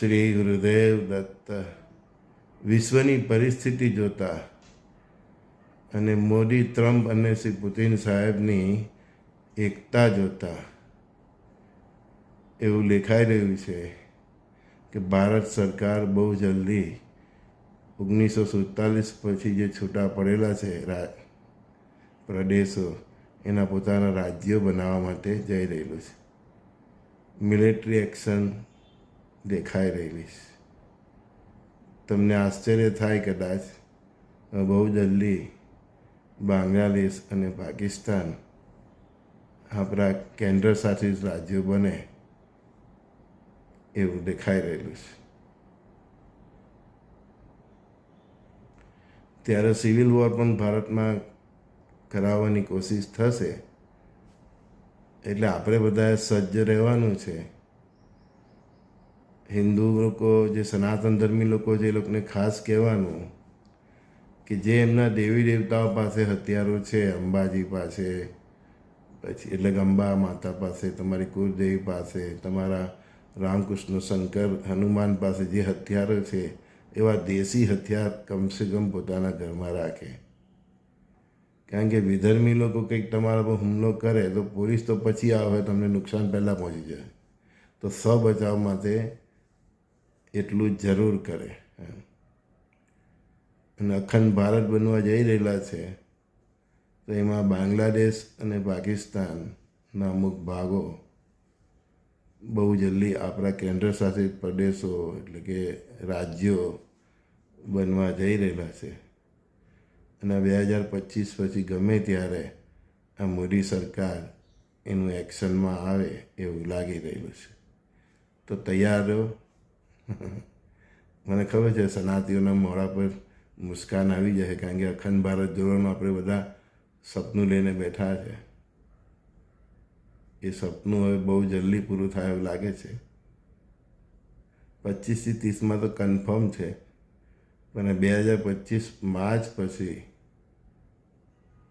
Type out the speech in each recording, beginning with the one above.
શ્રી ગુરુદેવ દત્ત. વિશ્વની પરિસ્થિતિ જોતા અને મોદી, ટ્રમ્પ અને શ્રી પુતિન સાહેબની એકતા જોતા. એવું લેખાઈ રહ્યું છે કે ભારત સરકાર બહુ જલ્દી ઓગણીસો સુડતાલીસ પછી જે છૂટા પડેલા છે પ્રદેશો, એના પોતાના રાજ્યો બનાવવા માટે જઈ રહેલું છે. મિલિટરી એક્શન દેખાઈ રહેલી છે તમને આશ્ચર્ય થાય કદાચ બહુ જલ્દી બાંગ્લાદેશ અને પાકિસ્તાન આપણા કેન્દ્ર શાસિત રાજ્યો બને એવું દેખાઈ રહેલું છે. ત્યારે સિવિલ વોર પણ ભારતમાં કરાવવાની કોશિશ થશે. એટલે આપણે બધાએ સજ્જ રહેવાનું છે. હિન્દુ લોકો, જે સનાતન ધર્મી લોકો છે, એ લોકોને ખાસ કહેવાનું કે જે એમના દેવી દેવતાઓ પાસે હથિયારો છે, અંબાજી પાસે, પછી એટલે કે અંબા માતા પાસે, તમારી કુળદેવી પાસે, તમારા રામકૃષ્ણ શંકર હનુમાન પાસે જે હથિયારો છે, એવા દેશી હથિયાર કમસે કમ પોતાના ઘરમાં રાખે. કારણ કે વિધર્મી લોકો કંઈક તમારા પર હુમલો કરે, તો પોલીસ તો પછી આવે, તમને નુકસાન પહેલાં પહોંચી જાય. તો સ્વ બચાવ માટે એટલું જરૂર કરે. અને અખંડ ભારત બનવા જઈ રહેલા છે, તો એમાં બાંગ્લાદેશ અને પાકિસ્તાનના અમુક ભાગો બહુ જલ્દી આપણા કેન્દ્ર શાસિત પ્રદેશો એટલે કે રાજ્યો બનવા જઈ રહેલા છે. અને બે હજાર પચીસ પછી ગમે ત્યારે આ મોદી સરકાર એનું એક્શનમાં આવે એવું લાગી રહ્યું છે. તો તૈયાર રહો. મને ખબર છે, સનાતિઓના મોડા પર મુસ્કાન આવી જશે, કારણ કે અખંડ ભારત જોડવાનું આપણે બધા સપનું લઈને બેઠા છે. એ સપનું હવે બહુ જલ્દી પૂરું થાય એવું લાગે છે. પચીસથી ત્રીસમાં તો કન્ફર્મ છે, પણ બે હજાર પચીસ માર્ચ પછી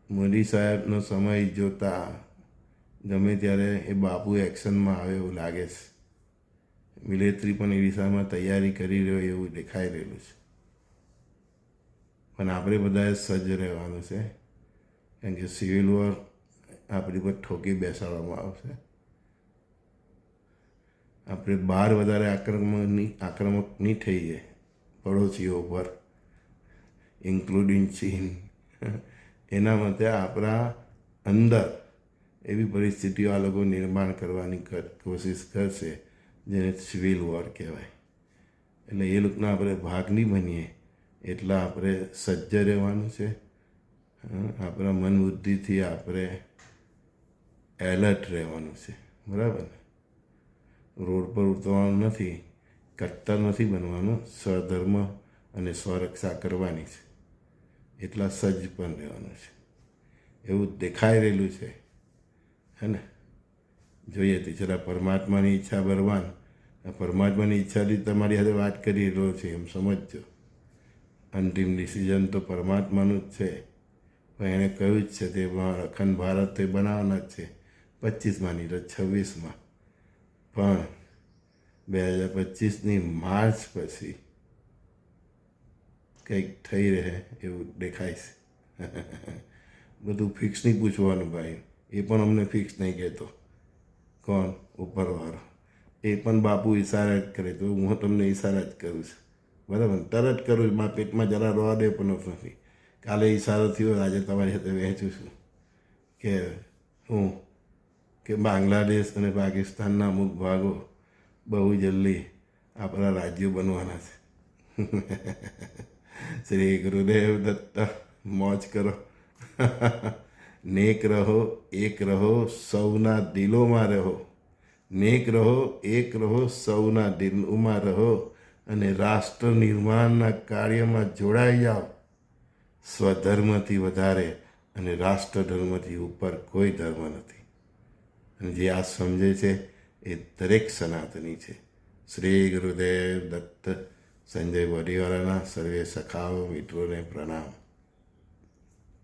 મોદી સાહેબનો સમય જોતા ગમે ત્યારે એ બાપુ એક્શનમાં આવે એવું લાગે છે. મિલિટરી પણ એ દિશામાં તૈયારી કરી રહ્યો એવું દેખાઈ રહેલું છે. પણ આપણે બધાએ સજ્જ રહેવાનું છે. કારણ કે સિવિલ વોર આપણી પર ઠોકી બેસાડવામાં આવશે. આપણે બહાર વધારે આક્રમકની આક્રમક નહીં થઈએ પડોશીઓ પર ઇન્ક્લુડિંગ ચીન. એના માટે આપણા અંદર એવી પરિસ્થિતિઓ આ લોકો નિર્માણ કરવાની કર- કોશિશ કરશે. જેને સિવિલ વોર કહેવાય. એટલે એ લોકોના આપણે ભાગ નહીં બનીએ, એટલા આપણે સજ્જ રહેવાનું છે. આપણા મન બુદ્ધિથી આપણે એલર્ટ રહેવાનું છે. બરાબર? ને રોડ પર ઉતરવાનું નથી કટ્ટર નથી બનવાનું, સ્વધર્મ અને સ્વરક્ષા કરવાની છે. એટલા સજ્જ પણ રહેવાનું છે. એવું દેખાઈ રહેલું છે. હે ને? જોઈએ તે જરા પરમાત્માની ઈચ્છા બરવાન પરમાત્માની ઈચ્છાથી તમારી સાથે વાત કરી રહ્યો છે, એમ સમજજો. અંતિમ ડિસિઝન તો પરમાત્માનું જ છે. પણ એણે કહ્યું જ છે, તે અખંડ ભારત તે બનાવવાના જ છે. પચીસમાં નહીં તો છવ્વીસમાં. પણ બે હજાર પચીસની માર્ચ પછી કંઈક થઈ રહે એવું દેખાય છે. બધું ફિક્સ નહીં પૂછવાનું ભાઈ. એ પણ અમને ફિક્સ નહીં કહેતો. કોણ? ઉપરવાળો. એ પણ બાપુ ઈશારા જ કરે તો હું તમને ઈશારા જ કરું છું. બરાબર? તરત કરું છું. મારા પેટમાં જરા રોવા દે પણ નથી. કાલે ઈશારો થયો આજે તમારી સાથે વહેંચું છું. કે હું? કે બાંગ્લાદેશ અને પાકિસ્તાનના અમુક ભાગો બહુ જલ્દી આપણા રાજ્યો બનવાના છે. શ્રી ગુરુદેવ દત્ત, મોજ કરો. નેક રહો, એક રહો, સૌના દિલોમાં રહો. નેક રહો, એક રહો, સૌના દિલમાં રહો અને રાષ્ટ્ર નિર્માણના કાર્યમાં જોડાઈ જાઓ. સ્વધર્મથી વધારે અને રાષ્ટ્ર ધર્મથી ઉપર કોઈ ધર્મ નથી. અને જે આ સમજે છે એ દરેક સનાતની છે. શ્રી ગુરુદેવ દત્ત સંજય વડીવાલાના સર્વે સખાઓ મિત્રોને પ્રણામ.